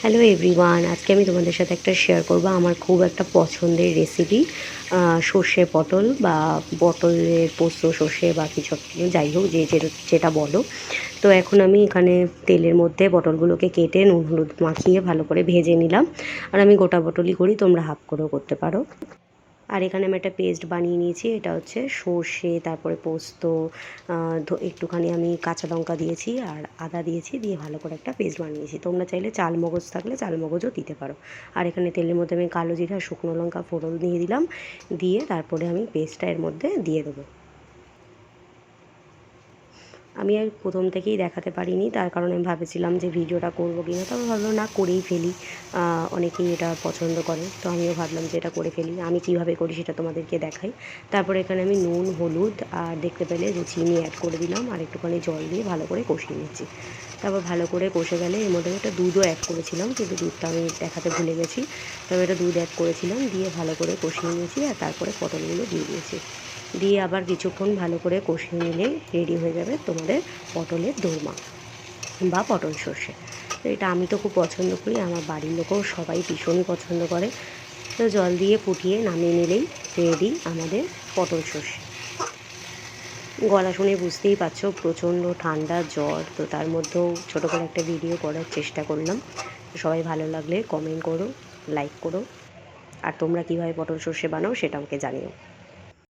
Hello everyone আজকে আমি তোমাদের সাথে একটা শেয়ার করব আমার খুব একটা পছন্দের রেসিপি সর্ষে পটল বা পটলের পোস্ত, সর্ষে বা কিছু যাই হোক, যে- যেটা বলো। তো এখন আমি এখানে তেলের মধ্যে পটলগুলোকে কেটে নুন, হলুদ মাখিয়ে ভালো করে ভেজে নিলাম। আর আমি গোটা পটলই করি, তোমরা হাফ করেও করতে পারো। আর এখানে আমি একটা পেস্ট বানিয়ে নিয়েছি, এটা হচ্ছে সর্ষে, তারপরে পোস্ত একটুখানি আমি কাঁচা লঙ্কা দিয়েছি আর আদা দিয়েছি, দিয়ে ভালো করে একটা পেস্ট বানিয়েছি তোমরা চাইলে চাল মগজ থাকলে চাল মগজও দিতে পারো। আর এখানে তেলের মধ্যে আমি কালো জিরা, শুকনো লঙ্কা, ফোড়ন দিয়ে দিলাম, দিয়ে তারপরে আমি পেস্টটা এর মধ্যে দিয়ে দেবো। আমি আর প্রথম থেকেই দেখাতে পারিনি। তার কারণে আমি ভাবেছিলাম যে ভিডিওটা করব কি না তবে ভাবলাম, না, করেই ফেলি। অনেকেই এটা পছন্দ করে। তো আমিও ভাবলাম যে এটা করে ফেলি। আমি কীভাবে করি সেটা তোমাদেরকে দেখাই। তারপরে এখানে আমি নুন, হলুদ আর দেখতে পেলে যে চিনি অ্যাড করে দিলাম আর একটুখানি জল দিয়ে ভালো করে কষিয়ে নিচ্ছি। তারপর ভালো করে কষে গেলে এর মধ্যে একটা দুধও অ্যাড করেছিলাম, কিন্তু দুধটা আমি দেখাতে ভুলে গেছি। তবে এটা দুধ অ্যাড করেছিলাম, দিয়ে ভালো করে কষিয়ে নিয়েছি আর তারপরে পটলগুলো দিয়ে দিয়েছি। দিয়ে আবার কিছুক্ষণ ভালো করে কষিয়ে নিলে রেডি হয়ে যাবে তোমাদের পটলের দোরমা বা পটল সর্ষে। তো এটা আমি তো খুব পছন্দ করি, আমার বাড়ির লোকও সবাই ভীষণই পছন্দ করে। তো জল দিয়ে ফুটিয়ে নামিয়ে নিলেই রেডি আমাদের পটল সর্ষে। গলা শুনে বুঝতেই পারছ, প্রচণ্ড ঠান্ডা, জ্বর। তো তার মধ্যেও ছোটো করে একটা ভিডিও করার চেষ্টা করলাম। সবাই ভালো লাগলে কমেন্ট করো লাইক করো। আর তোমরা কীভাবে পটল সর্ষে বানাও সেটা আমাকে জানিও।